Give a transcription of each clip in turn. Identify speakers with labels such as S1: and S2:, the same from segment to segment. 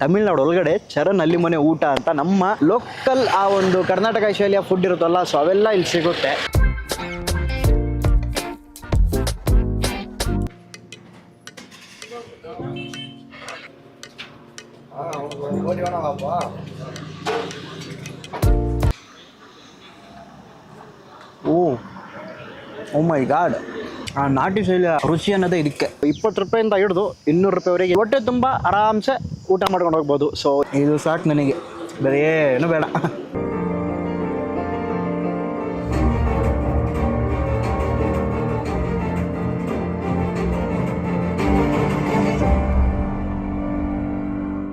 S1: ತಮಿಳ್ನಾಡು ಒಳಗಡೆ ಚರಣ್ ಅಲ್ಲಿ ಮನೆ ಊಟ ಅಂತ ನಮ್ಮ ಲೋಕಲ್ ಆ ಒಂದು ಕರ್ನಾಟಕ ಶೈಲಿಯ ಫುಡ್ ಇರುತ್ತಲ್ಲ ಸೊ ಅವೆಲ್ಲ ಇಲ್ಲಿ ಸಿಗುತ್ತೆ. ಓ ಓ ಮೈ ಗಾಡ್ ಆ ನಾಟಿ ಶೈಲಿಯ ರುಚಿ ಅನ್ನೋದೇ ಇದಕ್ಕೆ. ಇಪ್ಪತ್ತು ರೂಪಾಯಿಂದ ಹಿಡಿದು ಇನ್ನೂರು ರೂಪಾಯಿವರೆಗೆ. ಹೊಟ್ಟೆ ತುಂಬ ಆರಾಮ್ಸೆ ಊಟ ಮಾಡ್ಕೊಂಡು ಹೋಗ್ಬೋದು. ಸೊ ಇದು ಸಾಕು ನನಗೆ. ಬೇರೆ ಏನು ಬೇಡ.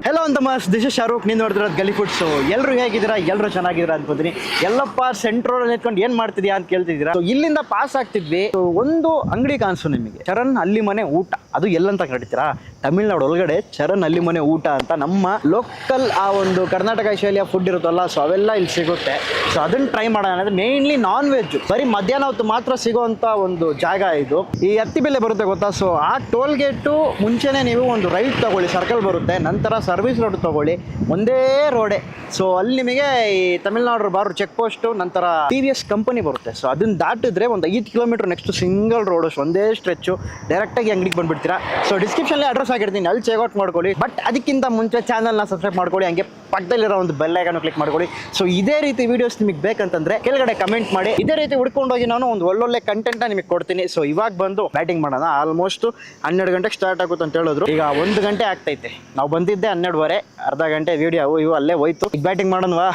S1: ಹೆಲೋ ಅಂತ ಮಸ್ ದಿಸ್ ಇಸ್ ನೀನು ನೋಡ್ತಿರೋದು ಗಲಿ ಫುಡ್ ಸೊ ಎಲ್ಲರೂ ಹೇಗಿದ್ದೀರಾ? ಎಲ್ಲರೂ ಚೆನ್ನಾಗಿದ್ದೀರಾ ಅನ್ಕೋತೀನಿ. ಎಲ್ಲಪ್ಪ ಸೆಂಟ್ರೋಲ್ ನಿಂತ್ಕೊಂಡು ಏನು ಮಾಡ್ತಿದ್ಯಾ ಅಂತ ಕೇಳ್ತಿದ್ದೀರಾ? ಇಲ್ಲಿಂದ ಪಾಸ್ ಆಗ್ತಿದ್ವಿ. ಒಂದು ಅಂಗಡಿ ಕಾಣಿಸು ನಿಮಗೆ. ಚರಣ್ ಅಲ್ಲಿ ಮನೆ ಊಟ. ಅದು ಎಲ್ಲಂತ ಕರಿತೀರಾ? ತಮಿಳ್ನಾಡು ಒಳಗಡೆ ಚರಣ್ ಅಲ್ಲಿ ಮನೆ ಊಟ ಅಂತ ನಮ್ಮ ಲೋಕಲ್ ಆ ಒಂದು ಕರ್ನಾಟಕ ಶೈಲಿಯ ಫುಡ್ ಇರುತ್ತಲ್ಲ ಸೊ ಅವೆಲ್ಲ ಇಲ್ಲಿ ಸಿಗುತ್ತೆ. ಸೊ ಅದನ್ನ ಟ್ರೈ ಮಾಡೋಣ. ಅಂದ್ರೆ ಮೇನ್ಲಿ ನಾನ್ ವೆಜ್ ಬರೀ ಮಧ್ಯಾಹ್ನ ಹೊತ್ತು ಮಾತ್ರ ಸಿಗುವಂತ ಒಂದು ಜಾಗ ಇದು. ಈ ಹತ್ತಿ ಬೆಲೆ ಬರುತ್ತೆ ಗೊತ್ತಾ? ಸೊ ಆ ಟೋಲ್ ಗೇಟು ಮುಂಚೆನೆ ನೀವು ಒಂದು ರೈಟ್ ತಗೊಳ್ಳಿ ಸರ್ಕಲ್ ಬರುತ್ತೆ, ನಂತರ ಸರ್ವಿಸ್ ರೋಡ್ ತಗೊಳ್ಳಿ, ಒಂದೇ ರೋಡೆ ಸೊ ಅಲ್ಲಿ ನಿಮಗೆ ಈ ತಮಿಳ್ನಾಡು ಬಾರ್ ಚೆಕ್ ಪೋಸ್ಟ್ ನಂತರ ಟಿ ವಿ ಎಸ್ ಕಂಪನಿ ಬರುತ್ತೆ. ಸೊ ಅದನ್ನ ದಾಟಿದ್ರೆ ಒಂದು ಐದು ಕಿಲೋಮೀಟರ್ ನೆಕ್ಸ್ಟ್ ಸಿಂಗಲ್ ರೋಡ್ ಒಂದೇ ಸ್ಟ್ರೆಚ್ಚು ಡೈರೆಕ್ಟಾಗಿ ಅಂಗಡಿಗೆ ಬಂದ್ಬಿಡ್ತೀರಾ ಸೊ ಡಿಸ್ಕ್ರಿಪ್ಷನ್ಲಿ ಅಡ್ರೆಸ್ ಆಗಿರ್ತೀನಿ ಅಲ್ಲಿ ಚೆಕ್ಔಟ್ ಮಾಡ್ಕೊಳ್ಳಿ. ಬಟ್ ಅದಕ್ಕಿಂತ ಮುಂಚೆ ಚಾನಲ್ನ ಸಬ್ಸ್ಕ್ರೈಬ್ ಮಾಡ್ಕೊಳ್ಳಿ. ಹಂಗೆ ಪಕ್ಕದಲ್ಲಿರೋ ಒಂದು ಬೆಲ್ ಐಕನ್ ಕ್ಲಿಕ್ ಮಾಡ್ಕೊಳ್ಳಿ. ಸೊ ಇದೇ ರೀತಿ ವೀಡಿಯೋಸ್ ನಿಮಗೆ ಬೇಕಂತಂದ್ರೆ ಕೆಳಗಡೆ ಕಮೆಂಟ್ ಮಾಡಿ. ಇದೇ ರೀತಿ ಹುಡ್ಕೊಂಡೋಗಿ ನಾನು ಒಂದು ಒಳ್ಳೊಳ್ಳೆ ಕಂಟೆಂಟ್ನ ನಿಮಗೆ ಕೊಡ್ತೀನಿ. ಸೊ ಇವಾಗ ಬಂದು ಬ್ಯಾಟಿಂಗ್ ಮಾಡೋಣ. ಆಲ್ಮೋಸ್ಟ್ ಹನ್ನೆರಡು ಗಂಟೆಗೆ ಸ್ಟಾರ್ಟ್ ಆಗುತ್ತೆ ಅಂತ ಹೇಳಿದ್ರು. ಈಗ ಒಂದು ಗಂಟೆ ಆಗ್ತೈತೆ. ನಾವು ಬಂದಿದ್ದೆ ಹನ್ನೆರಡುವರೆ. ಅರ್ಧ ಗಂಟೆ ವೀಡಿಯೋ ಇವು ಅಲ್ಲೇ ಹೋಯ್ತು. ಈಗ ಬ್ಯಾಟಿಂಗ್ ಮಾಡೋಣವಾ?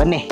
S1: ಬನ್ನಿ.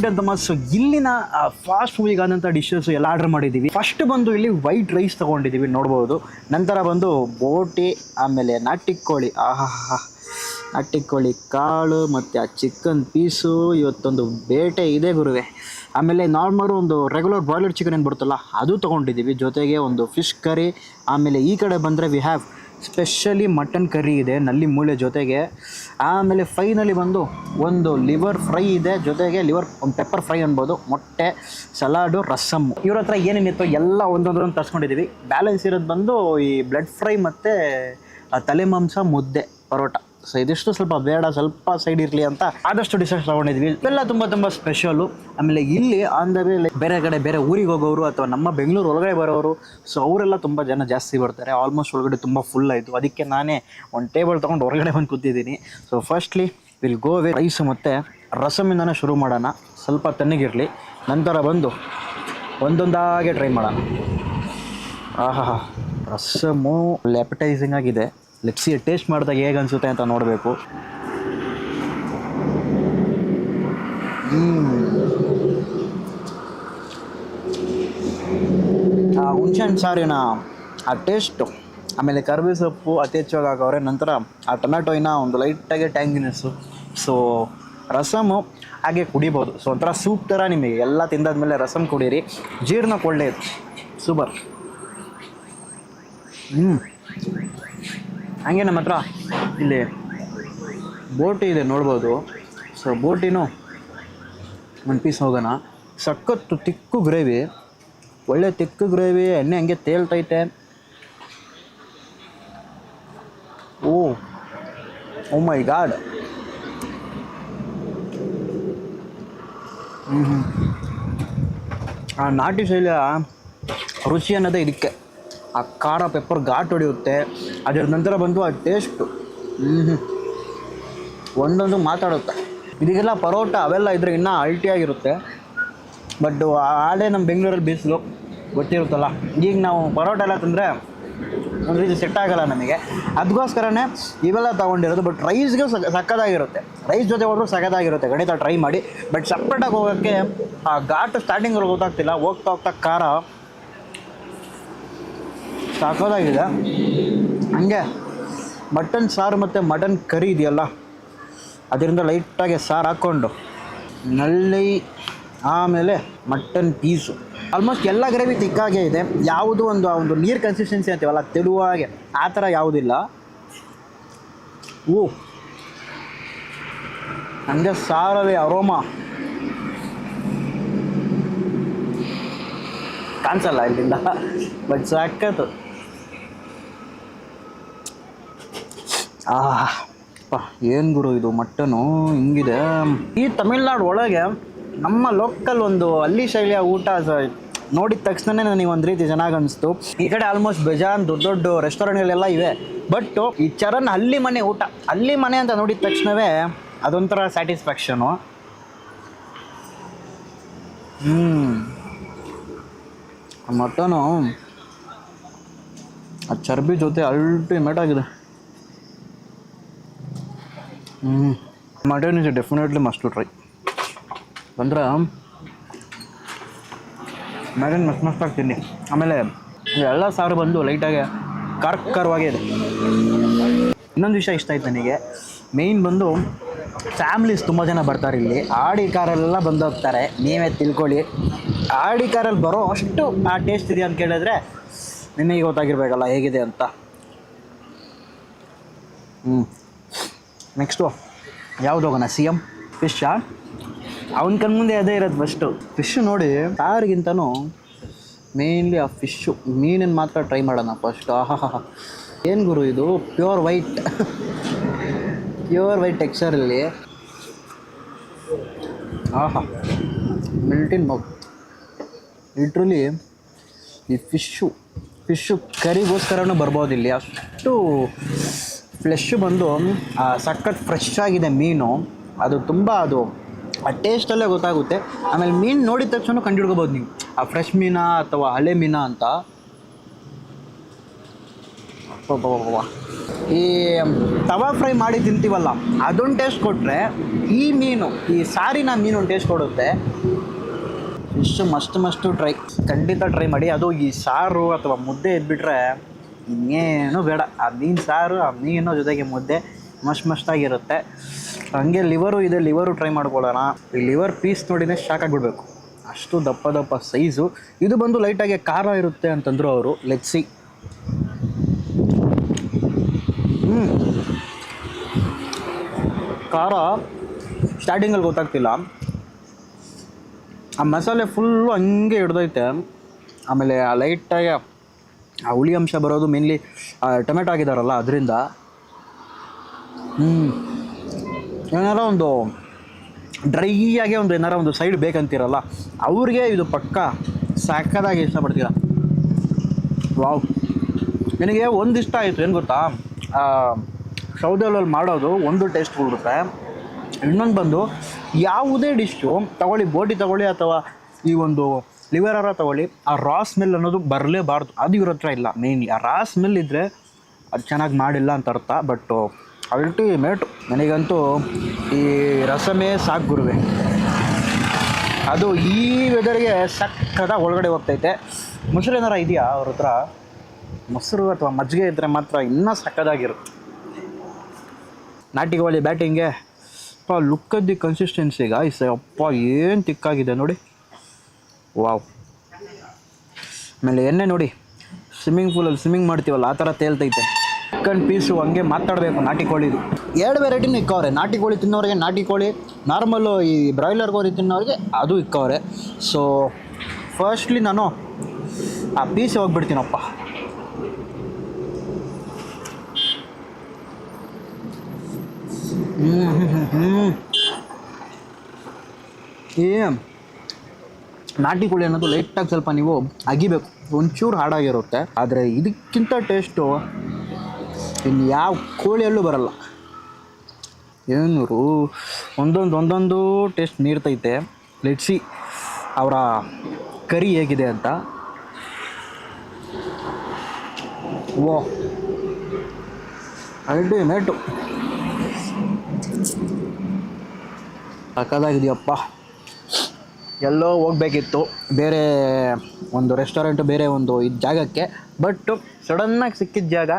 S1: ರೈಟ್ ಅಂತ ಮಸ್ಸು ಇಲ್ಲಿನ ಫಾಸ್ಟ್ ಫುಡ್ಗೆ ಆದಂಥ ಡಿಶಸ್ ಎಲ್ಲ ಆರ್ಡರ್ ಮಾಡಿದ್ದೀವಿ ಫಸ್ಟ್ ಬಂದು ಇಲ್ಲಿ ವೈಟ್ ರೈಸ್ ತೊಗೊಂಡಿದ್ದೀವಿ ನೋಡ್ಬೋದು. ನಂತರ ಬಂದು ಬೋಟಿ, ಆಮೇಲೆ ನಾಟಿ ಕೋಳಿ. ಆಹಾ ನಾಟಿ ಕೋಳಿ ಕಾಳು, ಮತ್ತು ಆ ಚಿಕನ್ ಪೀಸು ಇವತ್ತೊಂದು ಬೇಟೆ ಇದೆ ಗುರುವೆ. ಆಮೇಲೆ ನಾರ್ಮಲ್ ಒಂದು ರೆಗ್ಯುಲರ್ ಬಾಯ್ಲರ್ ಚಿಕನ್ ಏನು ಬರುತ್ತಲ್ಲ, ಅದು ತೊಗೊಂಡಿದ್ದೀವಿ ಜೊತೆಗೆ ಒಂದು ಫಿಶ್ ಕರಿ ಆಮೇಲೆ ಈ ಕಡೆ ಬಂದರೆ we have specially mutton curry ಇದೆ, ನಲ್ಲಿ ಮೂಳೆ ಜೊತೆಗೆ. ಆಮೇಲೆ ಫೈನಲಿ ಬಂದು ಒಂದು ಲಿವರ್ ಫ್ರೈ ಇದೆ, ಜೊತೆಗೆ ಲಿವರ್ ಒಂದು ಪೆಪ್ಪರ್ ಫ್ರೈ ಅನ್ಬೋದು, ಮೊಟ್ಟೆ ಸಲಾಡು ರಸಮ್ ಇವ್ರ ಹತ್ರ ಏನೇನಿತ್ತು ಎಲ್ಲ ಒಂದೊಂದೊಂದು ತರ್ಸ್ಕೊಂಡಿದ್ದೀವಿ ಬ್ಯಾಲೆನ್ಸ್ ಇರೋದು ಬಂದು ಈ ಬ್ಲಡ್ ಫ್ರೈ ಮತ್ತು ತಲೆ ಮಾಂಸ, ಮುದ್ದೆ, ಪರೋಟ. ಸೊ ಇದಿಷ್ಟು ಸ್ವಲ್ಪ ಬೇಡ, ಸ್ವಲ್ಪ ಸೈಡ್ ಇರಲಿ ಅಂತ ಆದಷ್ಟು ಡಿಶಸ್ ತಗೊಂಡಿದ್ವಿ. ಇವೆಲ್ಲ ತುಂಬ ತುಂಬ ಸ್ಪೆಷಲು ಆಮೇಲೆ ಇಲ್ಲಿ ಆನ್ ದ ವೇ ಬೇರೆ ಕಡೆ, ಬೇರೆ ಊರಿಗೆ ಹೋಗೋರು ಅಥವಾ ನಮ್ಮ ಬೆಂಗಳೂರು ಒಳಗಡೆ ಬರೋರು ಸೊ ಅವರೆಲ್ಲ ತುಂಬ ಜನ ಜಾಸ್ತಿ ಬರ್ತಾರೆ. ಆಲ್ಮೋಸ್ಟ್ ಒಳಗಡೆ ತುಂಬ ಫುಲ್ ಆಯಿತು. ಅದಕ್ಕೆ ನಾನೇ ಒಂದು ಟೇಬಲ್ ತೊಗೊಂಡು ಹೊರಗಡೆ ಬಂದು ಕೂತಿದ್ದೀನಿ. So firstly will go way rice ಮತ್ತು ರಸಮಿಂದನೇ ಶುರು ಮಾಡೋಣ. ಸ್ವಲ್ಪ ತಣ್ಣಗಿರಲಿ. ನಂತರ ಬಂದು ಒಂದೊಂದಾಗೆ ಟ್ರೈ ಮಾಡೋಣ. ಆಹಾ, ರಸಮು ಲೆಪಟೈಸಿಂಗ್ ಆಗಿದೆ. ಲೆಟ್ಸಿ ಟೇಸ್ಟ್ ಮಾಡಿದಾಗ ಹೇಗೆ ಅನಿಸುತ್ತೆ ಅಂತ ನೋಡಬೇಕು. ಆ, ಹುಣ್ಸೆಹಣ್ಣು ಸಾರಿನ ಆ ಟೇಸ್ಟು ಆಮೇಲೆ ಕರ್ಬೇ ಸೊಪ್ಪು ಅತಿ ಹೆಚ್ಚಾಗಿ ಹಾಕವ್ರೆ. ನಂತರ ಆ ಟೊಮ್ಯಾಟೋಯಿನ ಒಂದು ಲೈಟಾಗಿ ಟ್ಯಾಂಗಿನೆಸ್ಸು ಸೊ ರಸಮು ಹಾಗೆ ಕುಡಿಬೋದು. ಸೊ ಒಂಥರ ಸೂಪ್ ಥರ ನಿಮಗೆ ಎಲ್ಲ ತಿಂದಾದ್ಮೇಲೆ ರಸಮ್ ಕುಡೀರಿ. ಜೀರ್ಣಕ್ಕೆ ಒಳ್ಳೆಯದು ಸೂಪರ್ ಹ್ಞೂ ಹಂಗೆ ನಮ್ಮ ಹತ್ರ ಇಲ್ಲಿ ಬೋಟಿ ಇದೆ ನೋಡ್ಬೋದು. ಸೊ ಬೋಟಿನೂ ಒಂದು ಪೀಸ್ ಹೋಗೋಣ. ಸಖತ್ತು ತಿಕ್ಕು ಗ್ರೇವಿ ಒಳ್ಳೆ ತಿಕ್ಕು ಗ್ರೇವಿ ಎಣ್ಣೆ ಹಂಗೆ ತೇಲ್ತೈತೆ ಓ ಓ ಮೈ ಗಾಡ್ ಹ್ಞೂ ಆ ನಾಟಿ ಶೈಲಿಯ ರುಚಿ ಅನ್ನೋದೇ ಇದಕ್ಕೆ. ಆ ಖಾರ ಪೆಪ್ಪರ್ ಘಾಟ್ ಹೊಡೆಯುತ್ತೆ. ಅದರ ನಂತರ ಬಂದು ಆ ಟೇಸ್ಟು ಒಂದೊಂದು ಮಾತಾಡುತ್ತೆ. ಇದಕ್ಕೆಲ್ಲ ಪರೋಟ ಅವೆಲ್ಲ ಇದ್ರೆ ಇನ್ನೂ ಅಲ್ಟಿಯಾಗಿರುತ್ತೆ ಬಟ್ ಆಡೇ ನಮ್ಮ ಬೆಂಗಳೂರಲ್ಲಿ ಬಿಸಿಲು ಗೊತ್ತಿರುತ್ತಲ್ಲ. ಈಗ ನಾವು ಪರೋಟ ಎಲ್ಲ ತಂದರೆ ಒಂದು ರೀತಿ ಸೆಟ್ ಆಗಲ್ಲ ನಮಗೆ. ಅದಕ್ಕೋಸ್ಕರನೇ ಇವೆಲ್ಲ ತೊಗೊಂಡಿರೋದು ಬಟ್ ರೈಸ್ಗೆ ಸಕ್ಕದಾಗಿರುತ್ತೆ ರೈಸ್ ಜೊತೆ ಹೋದ್ರೂ ಸಕ್ಕದಾಗಿರುತ್ತೆ ಖಂಡಿತ ಟ್ರೈ ಮಾಡಿ. ಬಟ್ ಸಪ್ರೇಟಾಗಿ ಹೋಗೋಕ್ಕೆ ಆ ಘಾಟ್ ಸ್ಟಾರ್ಟಿಂಗಲ್ಲಿ ಗೊತ್ತಾಗ್ತಿಲ್ಲ. ಹೋಗ್ತಾ ಹೋಗ್ತಾ ಖಾರ ಸಾಕೋದಾಗಿದೆ. ಹಂಗೆ ಮಟನ್ ಸಾರು ಮತ್ತು ಮಟನ್ ಕರಿ ಇದೆಯಲ್ಲ, ಅದರಿಂದ ಲೈಟಾಗಿ ಸಾರು ಹಾಕ್ಕೊಂಡು ನಲ್ಲಿ ಆಮೇಲೆ ಮಟನ್ ಪೀಸು. ಆಲ್ಮೋಸ್ಟ್ ಎಲ್ಲ ಗ್ರೇವಿ ತಿಕ್ಕಾಗೆ ಇದೆ. ಯಾವುದು ಒಂದು, ಆ ಒಂದು ನೀರು ಕನ್ಸಿಸ್ಟೆನ್ಸಿ ಅಂತೀವಲ್ಲ, ತೆಳುವಾಗೆ ಆ ಥರ ಯಾವುದಿಲ್ಲ. ಓ ಹಂಗೆ ಸಾರಲ್ಲಿ ಅರೋಮ. ಕಾಣಿಸಲ್ಲ ಇಲ್ಲಿಂದ ಬಟ್ ಸಾಕತ್ತು ಆಹ್ ಏನು ಗುರು ಇದು ಮಟ್ಟನು ಹಿಂಗಿದೆ. ಈ ತಮಿಳ್ನಾಡು ಒಳಗೆ ನಮ್ಮ ಲೋಕಲ್ ಒಂದು ಹಳ್ಳಿ ಶೈಲಿಯ ಊಟ ನೋಡಿದ ತಕ್ಷಣನೇ ನನಗೆ ಒಂದು ರೀತಿ ಚೆನ್ನಾಗಿ ಅನಿಸ್ತು. ಈ ಕಡೆ ಆಲ್ಮೋಸ್ಟ್ ಬೇಜಾನ್ ದೊಡ್ಡ ದೊಡ್ಡ ರೆಸ್ಟೋರೆಂಟ್ಗಳೆಲ್ಲ ಇವೆ. ಬಟ್ ಈ ಚರನ್ ಹಳ್ಳಿ ಮನೆ ಊಟ ಹಳ್ಳಿ ಮನೆ ಅಂತ ನೋಡಿದ ತಕ್ಷಣವೇ ಅದೊಂಥರ ಸ್ಯಾಟಿಸ್ಫ್ಯಾಕ್ಷನು ಹ್ಞೂ ಮಟನು ಆ ಚರ್ಬಿ ಜೊತೆ ಅಲ್ಟಿಮೇಟ್ ಆಗಿದೆ. Mutton is definitely must try ಅಂದ್ರೆ ಮಟನ್ ಮಸ್ತ್ ಮಸ್ತಾಗಿ ತಿನ್ನಿ. ಆಮೇಲೆ ಎಲ್ಲ ಸಾರು ಬಂದು ಲೈಟಾಗಿ ಖಾರವಾಗಿ ಇದೆ. ಇನ್ನೊಂದು ವಿಷಯ ಇಷ್ಟ ಆಯ್ತು ನನಗೆ. ಮೇಯ್ನ್ ಬಂದು ಫ್ಯಾಮ್ಲೀಸ್ ತುಂಬ ಜನ ಬರ್ತಾರೆ ಇಲ್ಲಿ. ಆಡಿ ಕಾರೆಲ್ಲ ಬಂದು ಹೋಗ್ತಾರೆ. ನೀವೇ ತಿಳ್ಕೊಳ್ಳಿ. ಆಡಿ ಕಾರಲ್ಲಿ ಬರೋ ಅಷ್ಟು ಆ ಟೇಸ್ಟ್ ಇದೆಯಾ ಅಂತ ಕೇಳಿದ್ರೆ ನಿಮಗೆ ಗೊತ್ತಾಗಿರ್ಬೇಕಲ್ಲ ಹೇಗಿದೆ ಅಂತ. ಹ್ಞೂ ನೆಕ್ಸ್ಟು ಯಾವ್ದು ಹೋಗೋಣ? ಸಿ ಎಂ ಫಿಶ್ಶಾ ಅವನ ಕಣ್ಮುಂದೆ ಅದೇ ಇರೋದು ಫಸ್ಟು ಫಿಶ್ ನೋಡಿ ಸಾರಿಗಿಂತನೂ ಮೇನ್ಲಿ ಆ ಫಿಶ್ಶು ಮೀನನ್ನು ಮಾತ್ರ ಟ್ರೈ ಮಾಡೋಣ ಫಸ್ಟ್ ಆಹಾ ಏನು ಗುರು ಇದು? ಪ್ಯೂರ್ ವೈಟ್ ಪ್ಯೂರ್ ವೈಟ್ ಟೆಕ್ಸ್ಚರಲ್ಲಿ ಆಹಾ. ಮಿಲ್ಟಿನ್ ಮಗ್ ಲಿಟ್ರಲಿ ಈ ಫಿಶ್ಶು ಫಿಶ್ಶು ಕರಿಗೋಸ್ಕರನೂ ಬರ್ಬೋದು ಇಲ್ಲಿ. ಅಷ್ಟು ಫ್ಲೆಶ್ ಬಂದು ಸಖತ್ ಫ್ರೆಶ್ ಆಗಿದೆ ಮೀನು. ಅದು ತುಂಬ ಅದು, ಆ ಟೇಸ್ಟಲ್ಲೇ ಗೊತ್ತಾಗುತ್ತೆ. ಆಮೇಲೆ ಮೀನು ನೋಡಿದ ತಕ್ಷಣ ಕಂಡುಹಿಡ್ಕೋಬೋದು ನೀವು. ಆ ಫ್ರೆಶ್ ಮೀನಾ ಅಥವಾ ಹಳೆ ಮೀನಾ ಅಂತ. ಈ, ತವಾ ಫ್ರೈ ಮಾಡಿ ತಿಂತೀವಲ್ಲ, ಅದೊಂದು ಟೇಸ್ಟ್ ಕೊಟ್ಟರೆ ಈ ಮೀನು, ಈ ಸಾರಿನ ಮೀನು ಟೇಸ್ಟ್ ಕೊಡುತ್ತೆ. ಫಿಶ್ ಮಸ್ಟ್ ಮಸ್ತು ಟ್ರೈ ಖಂಡಿತ ಟ್ರೈ ಮಾಡಿ. ಅದು ಈ ಸಾರು ಅಥವಾ ಮುದ್ದೆ ಇದ್ಬಿಟ್ರೆ ಇನ್ನೇನು ಬೇಡ. ಆ ಮೀನು ಸಾರು, ಆ ಮೀನು ಜೊತೆಗೆ ಮುದ್ದೆ ಮಸ್ತ್ ಮಸ್ತಾಗಿರುತ್ತೆ. ಹಂಗೆ ಲಿವರು ಇದೆ ಲಿವರು ಟ್ರೈ ಮಾಡ್ಕೊಳ್ಳೋಣ. ಈ ಲಿವರ್ ಪೀಸ್ ನೋಡಿನೇ ಶಾಕ್ ಆಗಿಬಿಡ್ಬೇಕು. ಅಷ್ಟು ದಪ್ಪ ದಪ್ಪ ಸೈಜು ಇದು ಬಂದು ಲೈಟಾಗಿ ಖಾರ ಇರುತ್ತೆ ಅಂತಂದರು ಅವರು. ಲೆಗ್ಸಿ ಹ್ಞೂ ಖಾರ ಸ್ಟಾರ್ಟಿಂಗಲ್ಲಿ ಗೊತ್ತಾಗ್ತಿಲ್ಲ. ಆ ಮಸಾಲೆ ಫುಲ್ಲು ಹಂಗೆ ಹಿಡ್ದೈತೆ. ಆಮೇಲೆ ಆ ಲೈಟಾಗಿ ಆ ಹುಳಿ ಅಂಶ ಬರೋದು ಮೇನ್ಲಿ ಟೊಮೆಟೊ ಆಗಿದಾರಲ್ಲ ಅದರಿಂದ. ಹ್ಞೂ ಏನಾರ ಒಂದು ಡ್ರೈ ಆಗಿ ಒಂದು ಏನಾರ ಒಂದು ಸೈಡ್ ಬೇಕಂತೀರಲ್ಲ, ಅವ್ರಿಗೆ ಇದು ಪಕ್ಕ ಸಾಕದಾಗಿ ಇಷ್ಟಪಡ್ತೀರ. ವಾವ್. ನನಗೆ ಒಂದು ಇಷ್ಟ ಆಯಿತು, ಏನು ಗೊತ್ತಾ? ಸೌದೆಯಲ್ಲಿ ಮಾಡೋದು ಒಂದು ಟೇಸ್ಟ್ ಕೊಡುತ್ತೆ ಇನ್ನೊಂದು ಬಂದು ಯಾವುದೇ ಡಿಶ್ಶು ತಗೊಳ್ಳಿ, ಬೋಟಿ ತಗೊಳ್ಳಿ ಅಥವಾ ಈ ಒಂದು ಲಿವರರ ತೊಗೊಳ್ಳಿ. ಆ ರಾ ಸ್ಮೆಲ್ ಅನ್ನೋದು ಬರಲೇಬಾರ್ದು. ಅದು ಇವ್ರ ಹತ್ರ ಇಲ್ಲ ಮೇಯ್ನ್ಲಿ ಆ ರಾ ಸ್ಮೆಲ್ ಇದ್ದರೆ ಅದು ಚೆನ್ನಾಗಿ ಮಾಡಿಲ್ಲ ಅಂತ ಅರ್ಥ ಬಟ್ ಅಲ್ಟಿಮೇಟ್ ನನಗಂತೂ ಈ ರಸಮೇ ಸಾಕು ಗುರುವೆ. ಅದು ಈ ವೆದರ್ಗೆ ಸಕ್ಕದ ಒಳಗಡೆ ಹೋಗ್ತೈತೆ. ಮೊಸರು ಏನಾರ ಇದೆಯಾ ಅವ್ರ ಹತ್ರ? ಮೊಸರು ಅಥವಾ ಮಜ್ಜಿಗೆ ಇದ್ದರೆ ಮಾತ್ರ ಇನ್ನೂ ಸಕ್ಕದಾಗಿರುತ್ತೆ. ನಾಟಿ ಕೋಳಿ ಬ್ಯಾಟಿಂಗೆ ಅಪ್ಪ ಲುಕ್ಕದ್ದಿ ಕನ್ಸಿಸ್ಟೆನ್ಸಿಗೆ ಈ ಅಪ್ಪ, ಏನು ತಿಕ್ಕಾಗಿದೆ ನೋಡಿ. ವಾವ್. ಆಮೇಲೆ ಎಣ್ಣೆ ನೋಡಿ. ಸ್ವಿಮ್ಮಿಂಗ್ ಪೂಲಲ್ಲಿ ಸ್ವಿಮ್ಮಿಂಗ್ ಮಾಡ್ತೀವಲ್ಲ, ಆ ಥರ ತೇಲ್ತೈತೆ. ಚಿಕನ್ ಪೀಸು ಹಂಗೆ ಮಾತಾಡಬೇಕು, ನಾಟಿ ಕೋಳಿದು ಎರಡು ವೆರೈಟಿನೂ ಇಕ್ಕವ್ರೆ. ನಾಟಿ ಕೋಳಿ ತಿನ್ನೋರಿಗೆ ನಾಟಿ ಕೋಳಿ ನಾರ್ಮಲ್ಲು ಈ ಬ್ರಾಯ್ಲರ್ ಕೋಳಿ ತಿನ್ನೋರಿಗೆ ಅದು ಇಕ್ಕವ್ರೆ. ಸೊ ಫಸ್ಟ್ಲಿ ನಾನು ಆ ಪೀಸ್ ಹೋಗ್ಬಿಡ್ತೀನಪ್ಪ ಹ್ಞೂ ಏ ನಾಟಿ ಕೋಳಿ ಅನ್ನೋದು ಲೈಟಾಗಿ ಸ್ವಲ್ಪ ನೀವು ಅಗಿಬೇಕು. ಒಂಚೂರು ಹಾಡಾಗಿರುತ್ತೆ. ಆದರೆ ಇದಕ್ಕಿಂತ ಟೇಸ್ಟು ಇನ್ನು ಯಾವ ಕೋಳಿಯಲ್ಲೂ ಬರಲ್ಲ. ಏನೂರು ಒಂದೊಂದು ಒಂದೊಂದು ಟೇಸ್ಟ್ ನೀಡ್ತೈತೆ ಲೆಟ್ಸಿ ಅವರ ಕರಿ ಹೇಗಿದೆ ಅಂತ. ಓ ಅಲ್ಟಿಮೇಟು ಸಕ್ಕದಾಗಿದೆಯಪ್ಪ ಎಲ್ಲೋ ಹೋಗ್ಬೇಕಿತ್ತು. ಬೇರೆ ಒಂದು ರೆಸ್ಟೋರೆಂಟು ಬೇರೆ ಒಂದು ಇದು ಜಾಗಕ್ಕೆ. ಬಟ್ ಸಡನ್ನಾಗಿ ಸಿಕ್ಕಿದ ಜಾಗ,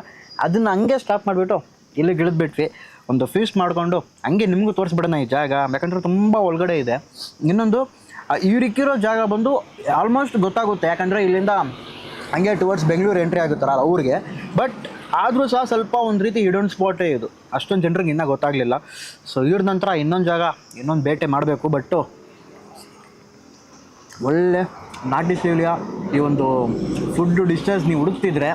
S1: ಅದನ್ನು ಹಂಗೆ ಸ್ಟಾಪ್ ಮಾಡಿಬಿಟ್ಟು ಇಲ್ಲಿ ಗಿಳಿದ್ಬಿಟ್ವಿ. ಒಂದು ಫೀಸ್ ಮಾಡಿಕೊಂಡು ಹಂಗೆ ನಿಮಗೂ ತೋರಿಸ್ಬಿಡೋಣ ಈ ಜಾಗ. ಯಾಕಂದರೆ ತುಂಬ ಒಳಗಡೆ ಇದೆ. ಇನ್ನೊಂದು ಇವ್ರಿಕ್ಕಿರೋ ಜಾಗ ಬಂದು ಆಲ್ಮೋಸ್ಟ್ ಗೊತ್ತಾಗುತ್ತೆ. ಯಾಕಂದರೆ ಇಲ್ಲಿಂದ ಹಂಗೆ ಟುವರ್ಡ್ಸ್ ಬೆಂಗಳೂರು ಎಂಟ್ರಿ ಆಗುತ್ತಾರ ಅವ್ರಿಗೆ ಬಟ್ ಆದರೂ ಸಹ ಸ್ವಲ್ಪ ಒಂದು ರೀತಿ ಹಿಡನ್ ಸ್ಪಾಟೇ ಇದು. ಅಷ್ಟೊಂದು ಜನರಿಗೆ ಇನ್ನೂ ಗೊತ್ತಾಗಲಿಲ್ಲ. ಸೊ ಇವ್ರ ನಂತರ ಇನ್ನೊಂದು ಜಾಗ, ಇನ್ನೊಂದು ಬೇಟೆ ಮಾಡಬೇಕು. ಬಟ್ಟು ಒಳ್ಳೆ ನಾಟಿ ಶೈಲಿಯ ಈ ಒಂದು ಫುಡ್ ಡಿಶಸ್ ನೀವು ಹುಡುಕ್ತಿದ್ರೆ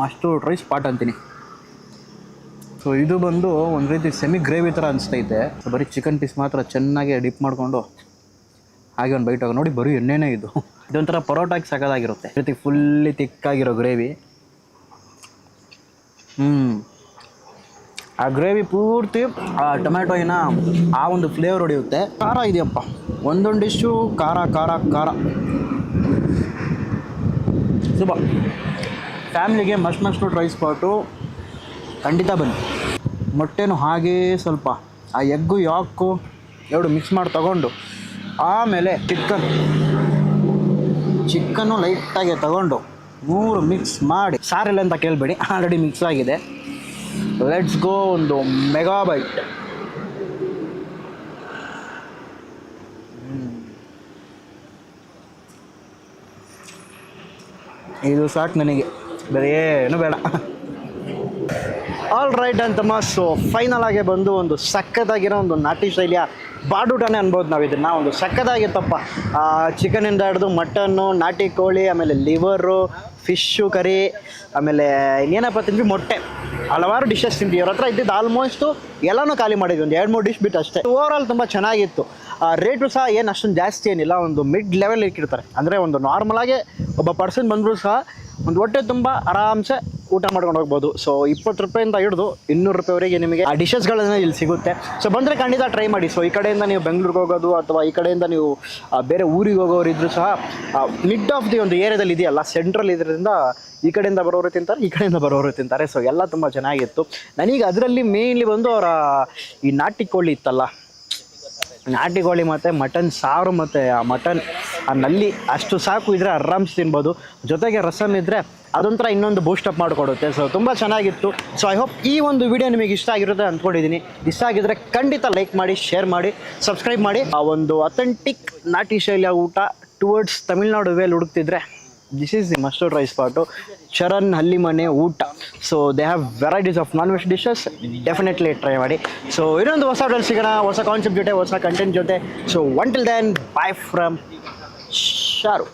S1: ಮಸ್ಟು ಟ್ರೈ ಸ್ಪಾಟ್ ಅಂತೀನಿ. ಸೊ ಇದು ಬಂದು ಒಂದು ರೀತಿ ಸೆಮಿ ಗ್ರೇವಿ ಥರ ಅನಿಸ್ತೈತೆ. ಬರೀ ಚಿಕನ್ ಪೀಸ್ ಮಾತ್ರ ಚೆನ್ನಾಗಿ ಡಿಪ್ ಮಾಡಿಕೊಂಡು ಹಾಗೆ ಒಂದು ಬೈಟ್ ನೋಡಿ ಬರೀ ಎಣ್ಣೆನೇ ಇದು. ಇದೊಂಥರ ಪರೋಟಾಗಿ ಸಕದಾಗಿರುತ್ತೆ ಈ ರೀತಿ ಫುಲ್ಲಿ ತಿಕ್ಕಾಗಿರೋ ಗ್ರೇವಿ ಹ್ಞೂ ಆ ಗ್ರೇವಿ ಪೂರ್ತಿ, ಆ ಟೊಮ್ಯಾಟೋಗಿನ ಆ ಒಂದು ಫ್ಲೇವರ್ ಹೊಡೆಯುತ್ತೆ. ಖಾರ ಇದೆಯಪ್ಪ. ಒಂದೊಂದು ಡಿಶ್ಶು ಖಾರ ಖಾರ ಖಾರ. ಸುಬ ಫ್ಯಾಮ್ಲಿಗೆ ಮಸ್ಟ್ ಮಸ್ಟು ಟ್ರೈ ಸ್ಪಾಟು ಖಂಡಿತ ಬನ್ನಿ. ಮೊಟ್ಟೆನೂ ಹಾಗೇ ಸ್ವಲ್ಪ, ಆ ಎಗ್ಗು ಯಾಕು ಎರಡು ಮಿಕ್ಸ್ ಮಾಡಿ ತಗೊಂಡು, ಆಮೇಲೆ ಚಿಕನ್ ಚಿಕನ್ನು ಲೈಟಾಗಿ ತಗೊಂಡು, ಮೂರು ಮಿಕ್ಸ್ ಮಾಡಿ. ಸಾರಿಲ್ಲ ಅಂತ ಕೇಳಬೇಡಿ ಆಲ್ರೆಡಿ ಮಿಕ್ಸ್ ಆಗಿದೆ. ಲೆಟ್ಸ್ ಗೋ ಒಂದು ಮೆಗಾಬೈಟ್ ಇದು ಸಾಕು ನನಗೆ. ಬೇರೆ ಏನು ಬೇಡ. ಆಲ್ ರೈಟ್ ಅಂತಮ್ಮ ಸೊ ಫೈನಲ್ ಆಗಿ ಬಂದು ಒಂದು ಸಕ್ಕತ್ತಾಗಿರೋ ಒಂದು ನಾಟಿ ಶೈಲಿಯ ಬಾಡೂಟನೇ ಅನ್ಬೋದು ನಾವು ಇದನ್ನು ಒಂದು ಸಕ್ಕತ್ತಾಗಿತ್ತಪ್ಪ ಚಿಕನಿಂದ ಹಿಡಿದು ಮಟನ್ನು ನಾಟಿ ಕೋಳಿ, ಆಮೇಲೆ ಲಿವರು ಫಿಶ್ಶು ಕರಿ ಆಮೇಲೆ ಇನ್ನೇನಪ್ಪ ತಿಂದ್ವಿ? ಮೊಟ್ಟೆ. ಹಲವಾರು ಡಿಶಸ್ ತಿಂತೀವಿ ಇವ್ರ ಹತ್ರ ಇದ್ದಿದ್ದು ಆಲ್ಮೋಸ್ಟು ಎಲ್ಲನೂ ಖಾಲಿ ಮಾಡಿದ್ವಿ. ಒಂದು ಎರಡು ಮೂರು ಡಿಶ್ ಬಿಟ್ಟು ಅಷ್ಟೇ. ಓವರ್ ಆಲ್ ತುಂಬ ಚೆನ್ನಾಗಿತ್ತು. ರೇಟು ಸಹ ಏನು ಅಷ್ಟೊಂದು ಜಾಸ್ತಿ ಏನಿಲ್ಲ. ಒಂದು ಮಿಡ್ ಲೆವೆಲ್ ಇಟ್ಟಿರ್ತಾರೆ ಅಂದರೆ ಒಂದು ನಾರ್ಮಲಾಗೆ ಒಬ್ಬ ಪರ್ಸನ್ ಬಂದರೂ ಸಹ ಒಂದು ಹೊಟ್ಟೆ ತುಂಬ ಆರಾಮ್ಸೆ ಊಟ ಮಾಡ್ಕೊಂಡು ಹೋಗ್ಬೋದು. ಸೊ ಇಪ್ಪತ್ತು ರೂಪಾಯಿಂದ ಹಿಡಿದು ಇನ್ನೂರು ರೂಪಾಯಿವರೆಗೆ ನಿಮಗೆ ಆ ಡಿಶಸ್ಗಳನ್ನ ಇಲ್ಲಿ ಸಿಗುತ್ತೆ. ಸೊ ಬಂದರೆ ಖಂಡಿತ ಟ್ರೈ ಮಾಡಿ. ಸೊ ಈ ಕಡೆಯಿಂದ ನೀವು ಬೆಂಗಳೂರಿಗೆ ಹೋಗೋದು ಅಥವಾ ಈ ಕಡೆಯಿಂದ ನೀವು ಬೇರೆ ಊರಿಗೆ ಹೋಗೋರು ಇದ್ರೂ ಸಹ ಮಿಡ್ ಆಫ್ ದಿ ಒಂದು ಏರಿಯಾದಲ್ಲಿ ಇದೆಯಲ್ಲ ಸೆಂಟ್ರಲ್ ಇದರಿಂದ ಈ ಕಡೆಯಿಂದ ಬರೋರು ತಿಂತಾರೆ, ಈ ಕಡೆಯಿಂದ ಬರೋರು ತಿಂತಾರೆ. ಸೊ ಎಲ್ಲ ತುಂಬ ಚೆನ್ನಾಗಿತ್ತು. ನನಗೆ ಅದರಲ್ಲಿ ಮೇಯ್ನ್ಲಿ ಬಂದು ಅವರ ಈ ನಾಟಿ ಕೋಳಿ ಇತ್ತಲ್ಲ ನಾಟಿ ಕೋಳಿ ಮತ್ತು, ಮಟನ್ ಸಾರು ಮತ್ತು, ಆ ಮಟನ್, ಆ ನಲ್ಲಿ ಅಷ್ಟು ಸಾಕು ಇದ್ದರೆ ಆರಾಮ್ಸ್ ತಿನ್ಬೋದು. ಜೊತೆಗೆ ರಸಮ್ ಇದ್ದರೆ ಅದೊಂಥರ ಇನ್ನೊಂದು ಬೂಸ್ಟಪ್ ಮಾಡಿಕೊಡುತ್ತೆ. ಸೊ ತುಂಬ ಚೆನ್ನಾಗಿತ್ತು. ಸೊ ಐ ಹೋಪ್ ಈ ಒಂದು ವಿಡಿಯೋ ನಿಮಗೆ ಇಷ್ಟ ಆಗಿರುತ್ತೆ ಅಂದ್ಕೊಂಡಿದ್ದೀನಿ. ಇಷ್ಟ ಆಗಿದ್ರೆ ಖಂಡಿತ ಲೈಕ್ ಮಾಡಿ ಶೇರ್ ಮಾಡಿ ಸಬ್ಸ್ಕ್ರೈಬ್ ಮಾಡಿ. ಆ ಒಂದು ಅಥೆಂಟಿಕ್ ನಾಟಿ ಶೈಲಿಯ ಊಟ ಟುವರ್ಡ್ಸ್ ತಮಿಳ್ನಾಡು ವೇಲ್ ಹುಡುಕ್ತಿದ್ರೆ this is the master rice pot Charan ಹಳ್ಳಿ ಮನೆ ಊಟ. So they have varieties of non veg dishes definitely try ಮಾಡಿ. ಸೊ ಇನ್ನೊಂದು ಹೊಸ ಹೋಟೆಲ್ ಸಿಗೋಣ. ಹೊಸ ಕಾನ್ಸೆಪ್ಟ್ ಜೊತೆ, ಹೊಸ ಕಂಟೆಂಟ್ ಜೊತೆ. So one till then bye from Sharu